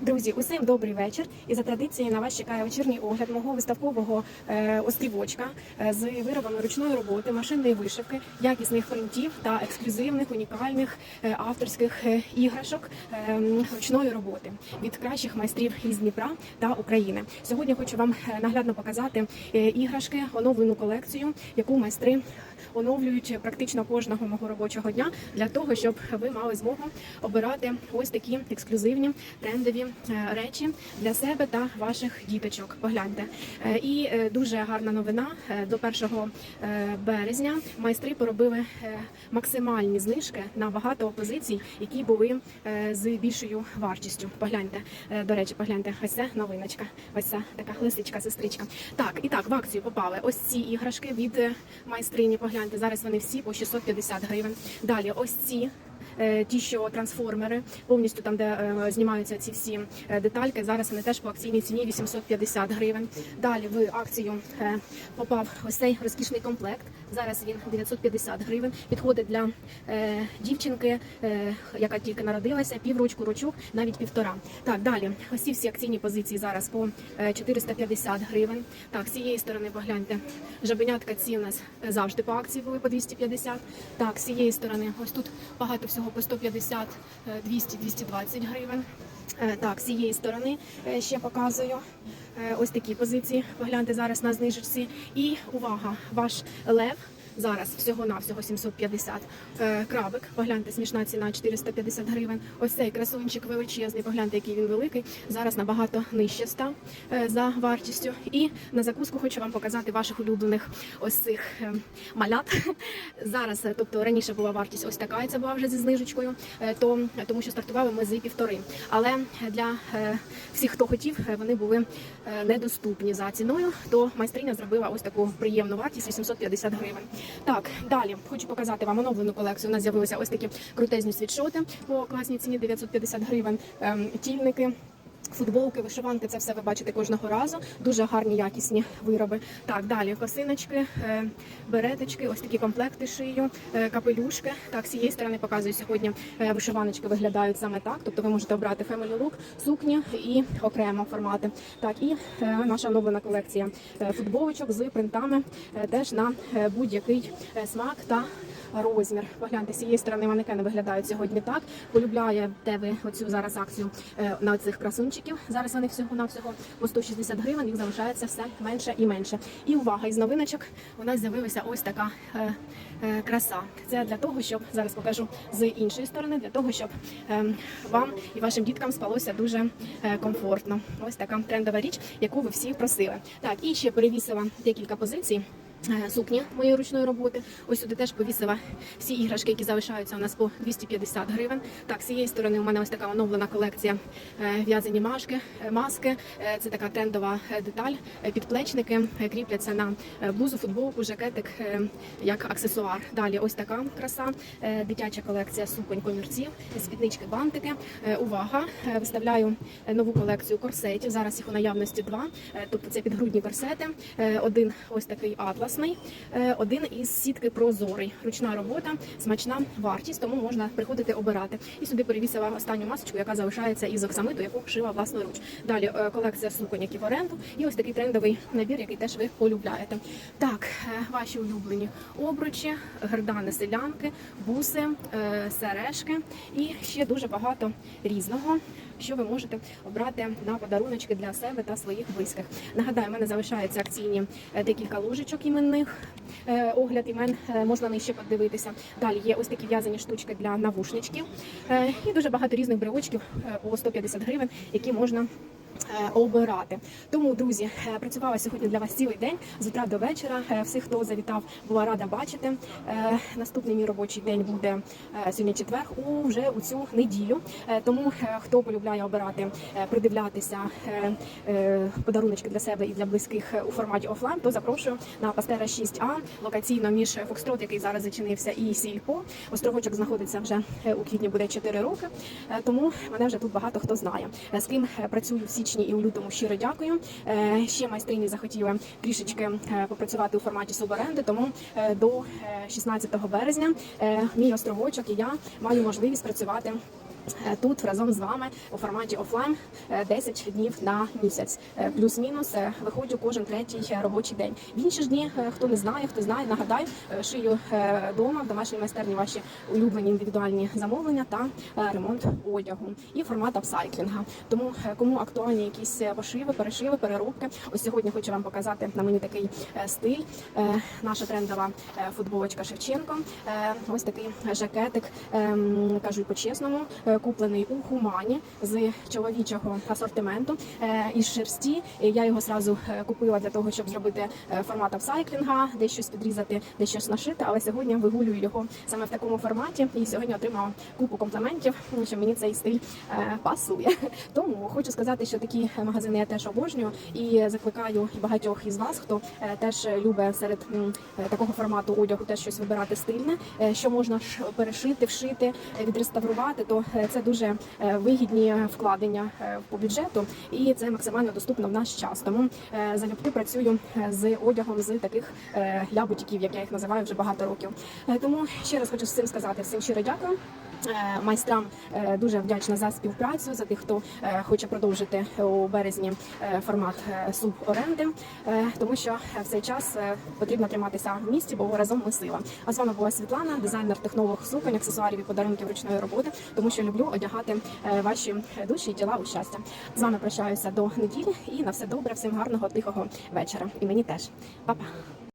Друзі, усім добрий вечір. І за традицією на вас чекає вечірній огляд мого виставкового е, острівочка е, з виробами ручної роботи, машинної вишивки, якісних принтів та ексклюзивних, унікальних е, авторських іграшок ручної роботи від кращих майстрів із Дніпра та України. Сьогодні хочу вам наглядно показати іграшки, оновлену колекцію, яку майстри оновлюють практично кожного мого робочого дня для того, щоб ви мали змогу обирати ось такі ексклюзивні трендові е, речі для себе та ваших діточок. Погляньте. Е, І е, дуже гарна новина до 1 е, березня майстри поробили максимальні знижки на багато позицій, які були з більшою вартістю. Погляньте, до речі, погляньте, ось це новиночка. Ось ця така лисичка, сестричка. Так, і так, в акцію попали ось ці іграшки від майстрині. Погляньте, зараз вони всі по 650 гривень. Далі ось ці. Е, Ті, що трансформери, повністю там, де е, знімаються ці всі е, детальки. Зараз вони теж по акційній ціні 850 гривень. Далі в акцію попав ось цей розкішний комплект. Зараз він 950 гривень. Підходить для е, дівчинки, е, яка тільки народилася, піврочку, рочок, навіть півтора. Так, далі ось всі акційні позиції зараз по е, 450 гривень. Так, з цієї сторони погляньте. Жабенятка ці у нас е, завжди по акції були по 250. Так, з цієї сторони, ось тут багато всього по 150, е, 200, 220 гривень. Е, Так, з цієї сторони е, ще показую е, ось такі позиції. Погляньте зараз на знижечці. І увага, ваш лев. Зараз всього на всього 750 е, крабик. Погляньте, смішна ціна 450 гривень. Ось цей красунчик величезний. Погляньте, який він великий. Зараз набагато нижче став е, за вартістю. І на закуску хочу вам показати ваших улюблених ось цих е, малят. Зараз, тобто раніше була вартість ось така, і це була вже зі знижечкою, то тому що стартували ми з півтори. Але для всіх, хто хотів, вони були недоступні за ціною. То майстриня зробила ось таку приємну вартість 850 гривень. Так, далі хочу показати вам оновлену колекцію. У нас з'явилися ось такі крутезні світшоти по класній ціні 950 гривень. Ем, тільники. Футболки, вишиванки, це все ви бачите кожного разу. Дуже гарні якісні вироби. Так, далі косиночки, е, береточки, ось такі комплекти шию, е, капелюшки. Так, з цієї сторони показую сьогодні е, вишиваночки виглядають саме так. Тобто ви можете обрати Family Look, сукні і окремо формати. Так, і наша оновлена колекція футболочок з принтами теж на будь-який смак та розмір. Погляньте, з цієї сторони манекени виглядають сьогодні так. Полюбляєте ви оцю зараз акцію на цих красунчиків. Зараз вони всього на всього по 160 гривень. Їх залишається все менше і менше. І увага, із новиночок у нас з'явилася ось така е, е, краса. Це для того, щоб зараз покажу з іншої сторони, для того, щоб е, вам і вашим діткам спалося дуже е, комфортно. Ось така трендова річ, яку ви всі просили. Так, і ще перевісила декілька позицій. Е, Сукні моєї ручної роботи. Ось сюди теж повісила всі іграшки, які залишаються у нас по 250 гривень. Так, з цієї сторони у мене ось така оновлена колекція е, в'язані машки, е, маски. Це така трендова деталь. Підплечники кріпляться на блузу, футболку, жакетик як аксесуар. Далі ось така краса, дитяча колекція суконь комірців, спіднички, бантики. Увага! Виставляю нову колекцію корсетів. Зараз їх у наявності два. Тобто це підгрудні корсети. Один ось такий атласний, е, один із сітки прозорий. Ручна робота, смачна вартість, тому можна приходити обирати. І сюди перевісила останню масочку, яка залишається із оксамиту, яку шила власноруч. Далі е, колекція суконь, які в оренду, і ось такий трендовий набір, який теж ви полюбляєте. Так, е, ваші улюблені обручі, гердани селянки, буси, сережки і ще дуже багато різного. Що ви можете обрати на подаруночки для себе та своїх близьких? Нагадаю, в мене залишаються акційні декілька ложечок іменних. Е, Огляд імен е, можна нижче подивитися. Далі є ось такі в'язані штучки для навушничків Е, і дуже багато різних брелочків по 150 гривень, які можна обирати. Тому, друзі, е, працювала сьогодні для вас цілий день з утра до вечора. Е, Всіх, хто завітав, була рада бачити. Е, Наступний мій робочий день буде е, сьогодні четвер, у вже у цю неділю. Е, Тому е, хто полюбляє обирати, е, придивлятися е, е, подаруночки для себе і для близьких е, у форматі офлайн, то запрошую на Пастера 6А локаційно між Фокстрот, який зараз зачинився, і Сільпо. Острогочок знаходиться вже е, у квітні, буде 4 роки. Е, Тому мене вже тут багато хто знає. Е, З ким е, працюю в січні і у лютому щиро дякую. Е, Ще майстрині захотіли трішечки е, попрацювати у форматі суборенди, тому е, до е, 16 березня мій островочок і я маю можливість працювати тут разом з вами у форматі офлайн е, 10 днів на місяць. Е, Плюс-мінус е, виходжу кожен третій е, робочий день. В інші ж дні, е, хто не знає, хто знає, нагадаю, е, шию вдома в домашній майстерні ваші улюблені індивідуальні замовлення та е, ремонт одягу і формат апсайклінга. Тому е, кому актуальні якісь е, пошиви, перешиви, переробки. Ось сьогодні хочу вам показати на мені такий е, стиль. Е, Наша трендова е, футболочка Шевченко. Е, Ось такий жакетик, ем, кажу по-чесному, е, куплений у Хумані з чоловічого асортименту е, із шерсті. Я його зразу е, купила для того, щоб зробити е, формат апсайклінга, десь щось підрізати, десь щось нашити. Але сьогодні вигулюю його саме в такому форматі. І сьогодні отримала купу компліментів, що мені цей стиль пасує. Тому хочу сказати, що такі магазини я теж обожнюю і закликаю багатьох із вас, хто теж любить серед такого формату одягу теж щось вибирати стильне, що можна перешити, вшити, відреставрувати, то це дуже е, вигідні вкладення е, по бюджету, і це максимально доступно в наш час. Тому е, залюбки працюю е, з одягом з таких е, лябутіків, як я їх називаю вже багато років. Е, Тому ще раз хочу всім сказати всім щиро дякую. Е, Майстрам е, дуже вдячна за співпрацю, за тих, хто е, хоче продовжити у березні формат суборенди, тому що в цей час потрібно триматися в місті, бо разом ми сила. А з вами була Світлана, дизайнер технолог суконь, аксесуарів і подарунків ручної роботи, тому що люблю одягати ваші душі і тіла у щастя. З вами прощаюся до неділі і на все добре, всім гарного тихого вечора. І мені теж, Па-па.